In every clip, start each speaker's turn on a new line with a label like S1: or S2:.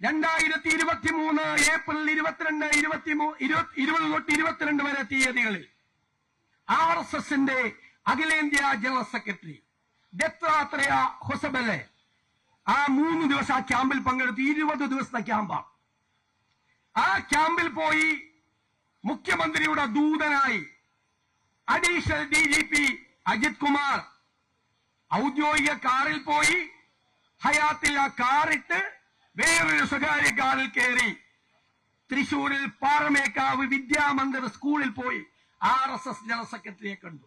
S1: രണ്ടായിരത്തി ഇരുപത്തി മൂന്ന് ഏപ്രിൽ ഇരുപത്തിരണ്ട് ഇരുപത്തി ഇരുപത് തൊട്ട് ഇരുപത്തിരണ്ട് വരെ തീയതികളിൽ ആർ എസ് എസിന്റെ അഖിലേന്ത്യാ ജനറൽ സെക്രട്ടറി ദത്താത്രേയ ഹൊസബലെ ആ മൂന്ന് ദിവസം ആ ക്യാമ്പിൽ പങ്കെടുത്തു. ഇരുപത് ദിവസത്തെ ക്യാമ്പാണ്. ആ ക്യാമ്പിൽ പോയി മുഖ്യമന്ത്രിയുടെ ദൂതനായി additional D G P Ajith Kumar ഔദ്യോഗിക കാറിൽ പോയി ഹയാത്തിൽ ആ കാറിട്ട് വേറൊരു സ്വകാര്യ കാറിൽ കയറി തൃശൂരിൽ പാറമേക്കാവ് വിദ്യാമന്ദിർ സ്കൂളിൽ പോയി ആർ എസ് എസ് ജനറൽ സെക്രട്ടറിയെ കണ്ടു.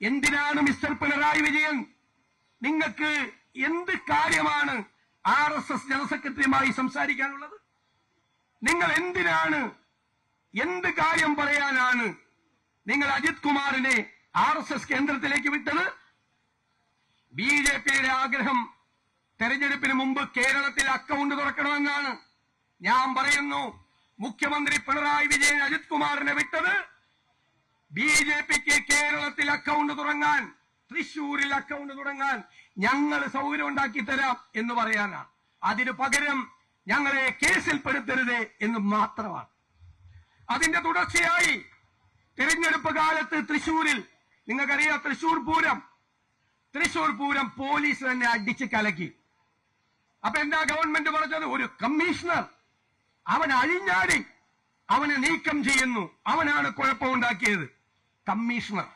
S1: എന്തിനാണ് മിസ്റ്റർ പിണറായി വിജയൻ? നിങ്ങൾക്ക് എന്ത് കാര്യമാണ് ആർ എസ് എസ് ജനറൽ സെക്രട്ടറിയുമായി സംസാരിക്കാനുള്ളത്? നിങ്ങൾ എന്തിനാണ് എന്ത് കാര്യം പറയാനാണ് നിങ്ങൾ അജിത് കുമാറിനെ ആർ എസ് എസ് കേന്ദ്രത്തിലേക്ക് വിട്ടത്? ബി ജെ പിയുടെ ആഗ്രഹം തെരഞ്ഞെടുപ്പിന് മുമ്പ് കേരളത്തിൽ അക്കൗണ്ട് തുറക്കണമെന്നാണ് ഞാൻ പറയുന്നു. മുഖ്യമന്ത്രി പിണറായി വിജയൻ അജിത് കുമാറിനെ വിട്ടത് ബി ജെ പിക്ക് കേരളത്തിൽ അക്കൗണ്ട് തുടങ്ങാൻ തൃശൂരിൽ അക്കൗണ്ട് തുടങ്ങാൻ ഞങ്ങൾ സൗകര്യം ഉണ്ടാക്കി തരാം എന്ന് പറയാനാണ്. അതിനു പകരം ഞങ്ങളെ കേസിൽപ്പെടുത്തരുത് എന്ന് മാത്രമാണ്. അതിന്റെ തുടർച്ചയായി തിരഞ്ഞെടുപ്പ് കാലത്ത് തൃശൂരിൽ നിങ്ങൾക്കറിയാം തൃശൂർ പൂരം. തൃശൂർ പൂരം പോലീസ് തന്നെ അടിച്ച് കലക്കി. അപ്പൊ എന്താ ഗവൺമെന്റ് പറഞ്ഞത്? ഒരു കമ്മീഷണർ. അവൻ അഴിഞ്ഞാടി. അവനെ നീക്കം ചെയ്യുന്നു. അവനാണ് കുഴപ്പമുണ്ടാക്കിയത്. കമ്മീഷണർ.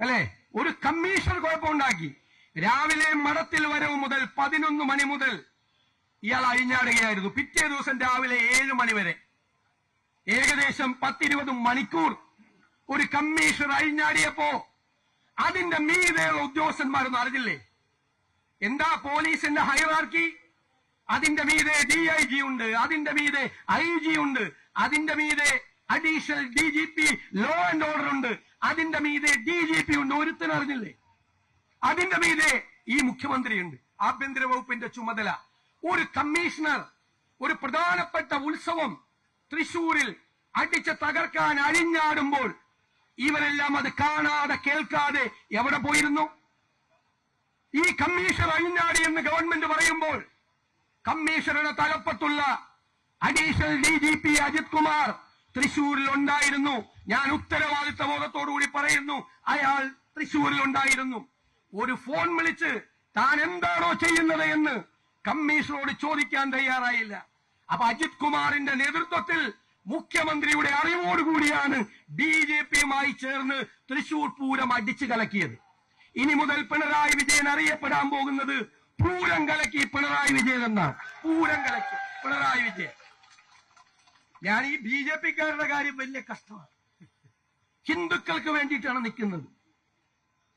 S1: അല്ലേ? ഒരു കമ്മീഷണർ കുഴപ്പമുണ്ടാക്കി. രാവിലെ മഠത്തിൽ വരവ് മുതൽ പതിനൊന്ന് മണി മുതൽ ഇയാൾ അഴിഞ്ഞാടുകയായിരുന്നു. പിറ്റേ ദിവസം രാവിലെ ഏഴ് മണി വരെ. ഏകദേശം പത്തിരുപത് മണിക്കൂർ ഒരു കമ്മീഷണർ അഴിഞ്ഞാടിയപ്പോ അതിന്റെ മീതെയുള്ള ഉദ്യോഗസ്ഥന്മാരൊന്നും അറിഞ്ഞില്ലേ? എന്താ പോലീസിന്റെ ഹൈറാർക്കി? അതിന്റെ മീതെ ഡി ഐ ജി ഉണ്ട് അതിന്റെ മീതെ ഐ ജി ഉണ്ട് അതിന്റെ മീതെ additional D G P law and order ഉണ്ട് അതിന്റെ മീതെ ഡി ജി പി ഉണ്ട് ഒരുത്തനും അറിഞ്ഞില്ലേ? അതിന്റെ മീതെ ഈ മുഖ്യമന്ത്രി ഉണ്ട് ആഭ്യന്തര വകുപ്പിന്റെ ചുമതല. ഒരു കമ്മീഷണർ ഒരു പ്രധാനപ്പെട്ട ഉത്സവം തൃശൂരിൽ അടിച്ച് തകർക്കാൻ അഴിഞ്ഞാടുമ്പോൾ ഇവരെല്ലാം അത് കാണാതെ കേൾക്കാതെ എവിടെ പോയിരുന്നു? ഈ കമ്മീഷണർ അഴിഞ്ഞാടി എന്ന് ഗവൺമെന്റ് പറയുമ്പോൾ കമ്മീഷണറുടെ തലപ്പത്തുള്ള additional D G P Ajith Kumar തൃശൂരിൽ ഉണ്ടായിരുന്നു. ഞാൻ ഉത്തരവാദിത്ത ബോധത്തോടുകൂടി പറയുന്നു അയാൾ തൃശൂരിൽ ഉണ്ടായിരുന്നു. ഒരു ഫോൺ വിളിച്ച് താൻ എന്താണോ ചെയ്യുന്നത് എന്ന് കമ്മീഷണറോട് ചോദിക്കാൻ തയ്യാറായില്ല. അപ്പൊ അജിത് കുമാറിന്റെ നേതൃത്വത്തിൽ മുഖ്യമന്ത്രിയുടെ അറിവോടുകൂടിയാണ് ബി ജെ പിയുമായി ചേർന്ന് തൃശൂർ പൂരം അടിച്ചു കലക്കിയത്. ഇനി മുതൽ പിണറായി വിജയൻ അറിയപ്പെടാൻ പോകുന്നത് പൂരം കലക്കി പിണറായി വിജയൻ എന്നാണ്. പൂരം കലക്കി പിണറായി വിജയൻ. ഞാൻ ഈ ബി ജെ പിക്കാരുടെ കാര്യം വലിയ കഷ്ടമാണ്. ഹിന്ദുക്കൾക്ക് വേണ്ടിയിട്ടാണ് നിൽക്കുന്നത്.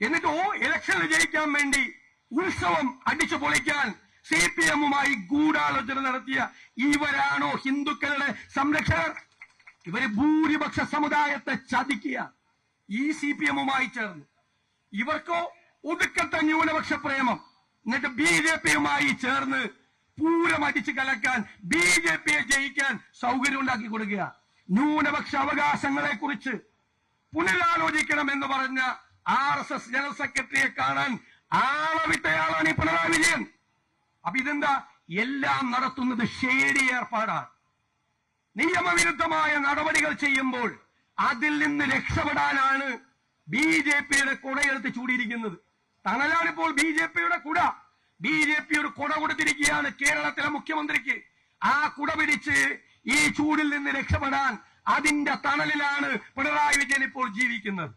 S1: എന്നിട്ട് ഓ ഇലക്ഷൻ വിജയിക്കാൻ വേണ്ടി ഉത്സവം അടിച്ചു പൊളിക്കാൻ സി പി എമ്മുമായി ഗൂഢാലോചന നടത്തിയ ഇവരാണോ ഹിന്ദുക്കളുടെ സംരക്ഷകർ? ഇവർ ഭൂരിപക്ഷ സമുദായത്തെ ചതിക്കുക. ഈ സി പി എമ്മുമായി ചേർന്ന്. ഇവർക്കോ ഒടുക്കത്തെ ന്യൂനപക്ഷ പ്രേമം. എന്നിട്ട് ബി ജെ പിയുമായി ചേർന്ന് പൂരം അടിച്ചു കലക്കാൻ ബി ജെ പിയെ ജയിക്കാൻ സൗകര്യം ഉണ്ടാക്കി കൊടുക്കുക. ന്യൂനപക്ഷ അവകാശങ്ങളെ കുറിച്ച് പുനരാലോചിക്കണം എന്ന് പറഞ്ഞ ആർ എസ് എസ് ജനറൽ സെക്രട്ടറിയെ കാണാൻ ആളവിട്ടയാളാണ് ഈ പിണറായി വിജയൻ. അപ്പൊ ഇതെന്താ? എല്ലാം നടത്തുന്നത് ഷേഡി ഏർപ്പാടാണ്. നിയമവിരുദ്ധമായ നടപടികൾ ചെയ്യുമ്പോൾ അതിൽ നിന്ന് രക്ഷപ്പെടാനാണ് ബി ജെ പിയുടെ കുടയെടുത്ത് ചൂടിയിരിക്കുന്നത്. തണലാണിപ്പോൾ ബി ജെ പിയുടെ കുട. ബി ജെ പിയുടെ കുട കൊടുത്തിരിക്കുകയാണ് കേരളത്തിലെ മുഖ്യമന്ത്രിക്ക്. ആ കുട പിടിച്ച് ഈ ചൂടിൽ നിന്ന് രക്ഷപ്പെടാൻ അതിന്റെ തണലിലാണ് പിണറായി വിജയൻ ഇപ്പോൾ ജീവിക്കുന്നത്.